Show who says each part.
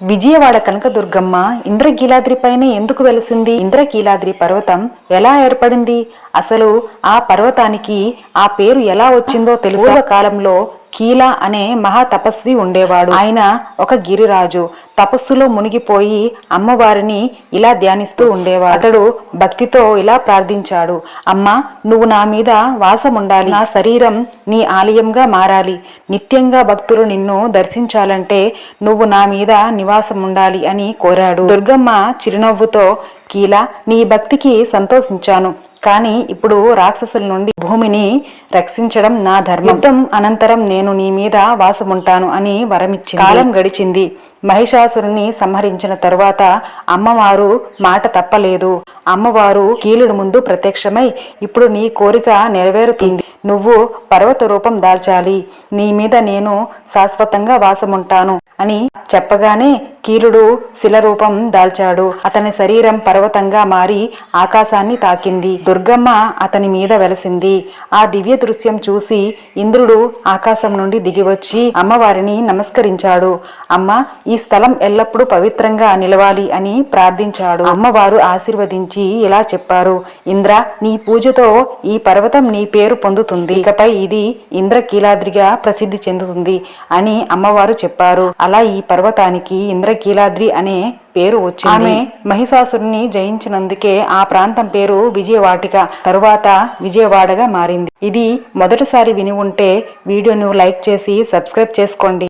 Speaker 1: విజయవాడ కనకదుర్గమ్మ ఇంద్రకీలాద్రిపైనే ఎందుకు వెలిసింది? ఇంద్రకీలాద్రి పర్వతం ఎలా ఏర్పడింది? అసలు ఆ పర్వతానికి ఆ పేరు ఎలా వచ్చిందో తెలుసు? కాలంలో కీలా అనే మహా తపస్వి ఉండేవాడు. ఆయన ఒక గిరిరాజు. తపస్సులో మునిగిపోయి అమ్మవారిని ఇలా ధ్యానిస్తూ ఉండేవాడు. అతడు భక్తితో ఇలా ప్రార్థించాడు. అమ్మ నువ్వు నా మీద వాసముండాలి. నా శరీరం నీ ఆలయంగా మారాలి. నిత్యంగా భక్తులు నిన్ను దర్శించాలంటే నువ్వు నా మీద నివాసం ఉండాలి అని కోరాడు. దుర్గమ్మ చిరునవ్వుతో కీలా నీ భక్తికి సంతోషించాను. కానీ ఇప్పుడు రాక్షసుల నుండి భూమిని రక్షించడం నా ధర్మం. యుద్ధం అనంతరం నేను నీ మీద వాసముంటాను అని వరమిచ్చింది. కాలం గడిచింది. మహిషాసురుని సంహరించిన తరువాత అమ్మవారు మాట తప్పలేదు. అమ్మవారు కీలుడు ముందు ప్రత్యక్షమై ఇప్పుడు నీ కోరిక నెరవేరుతుంది. నువ్వు పర్వత రూపం దాల్చాలి. నీ మీద నేను శాశ్వతంగా వాసముంటాను అని చెప్పగానే కీలుడు శిల రూపం దాల్చాడు. అతని శరీరం పర్వతంగా మారి ఆకాశాన్ని తాకింది. దుర్గమ్మ అతని మీద వెలసింది. ఆ దివ్య దృశ్యం చూసి ఇంద్రుడు ఆకాశం నుండి దిగివచ్చి అమ్మవారిని నమస్కరించాడు. అమ్మ ఈ స్థలం ఎల్లప్పుడూ పవిత్రంగా నిలవాలి అని ప్రార్థించాడు. అమ్మవారు ఆశీర్వదించి ఇలా చెప్పారు. ఇంద్ర నీ పూజతో ఈ పర్వతం నీ పేరు పొందుతుంది. ఇకపై ఇది ఇంద్రకీలాద్రిగా ప్రసిద్ధి చెందుతుంది అని అమ్మవారు చెప్పారు. అలా ఈ పర్వతానికి ఇంద్రకీలాద్రి అనే పేరు వచ్చింది. ఆమె మహిషాసురుని జయించినందుకే ఆ ప్రాంతం పేరు విజయవాటిక తరువాత విజయవాడగా మారింది. ఇది మొదటిసారి విని ఉంటే వీడియోను లైక్ చేసి సబ్స్క్రైబ్ చేసుకోండి.